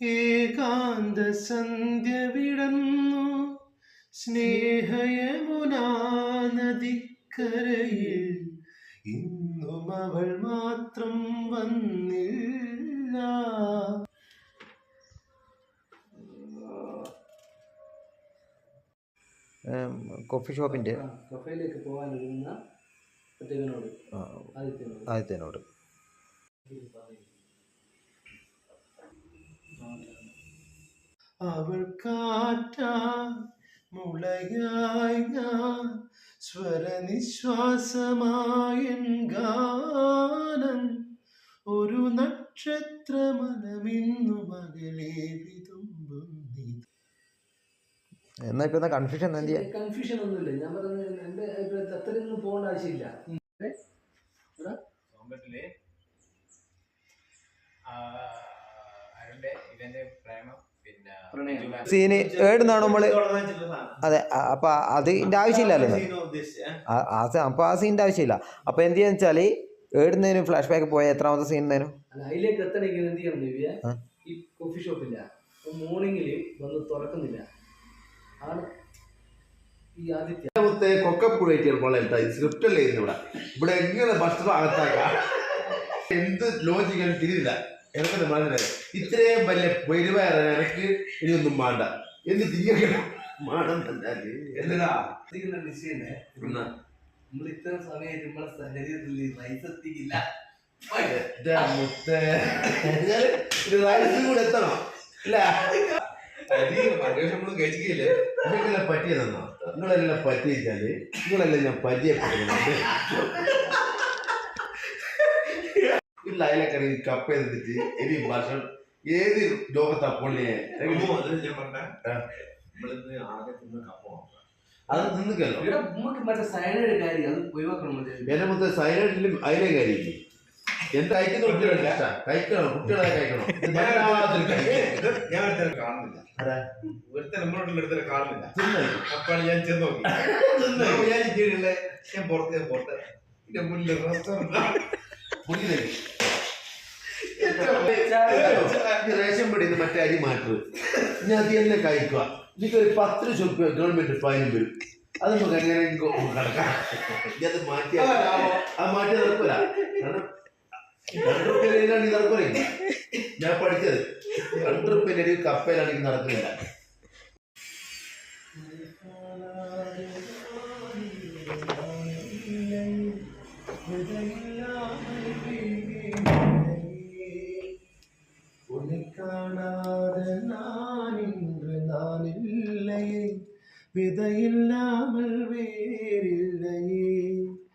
ഏകാന്ത സന്ധ്യ വിടന്നു സ്നേഹയമുനാനദിക്കരയിൽ ഇന്നും അവൾ മാത്രം വന്നില്ല കോഫി ഷോപ്പിന്റെ കഫേയിലേക്ക് ആദ്യത്തേനോട് ഒറ്റകനോട് ആദിത്യനോട്. അവൾ കാറ്റാ മുളയായി ഞാൻ. സ്വരനിശ്വാസമായൻ ഗാനം. ഒരു നക്ഷത്രമനമിന്നു മകളെ വിതുമ്പുന്നി എന്നാ ഇപ്പൊ കൺഫ്യൂഷൻ കൺഫ്യൂഷൻ ഒന്നുമില്ല. ഞാൻ പറഞ്ഞ എന്റെ അഭിപ്രായത്തിൽ അത്രയൊന്നും പോകേണ്ട ആവശ്യമില്ല. അരുണിന്റെ ഇവന്റെ പ്രേമം സീന് ഏടുന്നാണ് നമ്മൾ അതെ അപ്പൊ അതിന്റെ ആവശ്യമില്ലല്ലോ അപ്പൊ ആ സീനിന്റെ ആവശ്യമില്ല. അപ്പൊ എന്ത് ചെയ്യാന്ന് വെച്ചാൽ ഏടുന്നതിനും ഫ്ലാഷ് ബാക്ക് പോയ എത്രാമത്തെ സീൻ അല്ല അതിലേക്ക് എത്തണമെങ്കിൽ എന്ത് ചെയ്യണം ഈ കോഫി ഷോപ്പില്ല മോർണിംഗിൽ വന്ന് തുറക്കുന്നില്ല. ആണ് ഈ ആദിത്യ സ്ക്രിപ്റ്റ് അല്ലേ ഇവിടെ ഇവിടെ എങ്ങനെ ഭക്ഷണം അകത്താക്കാം? എന്ത് ലോജിക്കാൻ തിരിയില്ല. എനിക്കത് മനസ്സിലായി ഇത്രയും വലിയ പെരുവയറ എനിക്ക് ഇനിയൊന്നും വേണ്ട എന്ന് മാണം ഡിസിഷനെ നമ്മൾ ഇത്ര സമയം നമ്മളെ റൈസ് എത്തിക്കില്ല. റൈസും കൂടെ എത്തണം. അല്ല? നമ്മൾ കഴിച്ചില്ലേ നിങ്ങളെ പറ്റിയതെന്നോ? നിങ്ങളെല്ലാം പറ്റിയിച്ചാൽ നിങ്ങളെല്ലാം ഞാൻ പരിചയപ്പെടുന്നുണ്ട് ഇല്ല അയലക്കറി കപ്പ എന്നിട്ട് ഇനി ഭക്ഷണം ഏത് ലോകത്താ പൊള്ളിയെ ഞാൻ അത് നിന്നിക്കല്ലോ എന്റെ മൊത്തം സൈലന്റിലും അതിലെ കാര്യം എന്റെ കഴിക്കുന്ന കുട്ടികളല്ല കഴിക്കണം? കുട്ടികളെ കഴിക്കണം. ഞാൻ ഒരുത്തരെ കാണുന്നില്ല. ആരാ? ഒരുത്തൻ നമ്മളോടുള്ള ഒരുത്തരെ കാണുന്നില്ല. അപ്പാണ് ഞാൻ ചെന്ന് നോക്കി. ഞാൻ വിചാരിച്ചിട്ടുള്ള ഞാൻ പുറത്ത് പുറത്ത്. എന്റെ മുന്നിൽ റെസ്റ്റോറന്റ് കുടിയിലേക്ക്. റേഷൻ റേഷൻ നിന്ന് മറ്റേ അരി മാറ്റത് ഇനി അത് തന്നെ കഴിക്കുക. എനിക്കൊരു പത്ത് ചുപ്പ് ഗവൺമെന്റ് ഫൈനും വരും. അത് നമുക്ക് എങ്ങനെ കിടക്കാം അത് മാറ്റി അത് മാറ്റി നടക്കൂല. കാരണം രണ്ട് റുപ്യയിലാണ് നടക്കൂല ഞാൻ പഠിച്ചത്. രണ്ട് റുപ്യന്റെ ഒരു കപ്പയിലാണെങ്കിൽ നടക്കുന്നില്ല நானில்லையே விதையில்லாமல் வேறில்லையே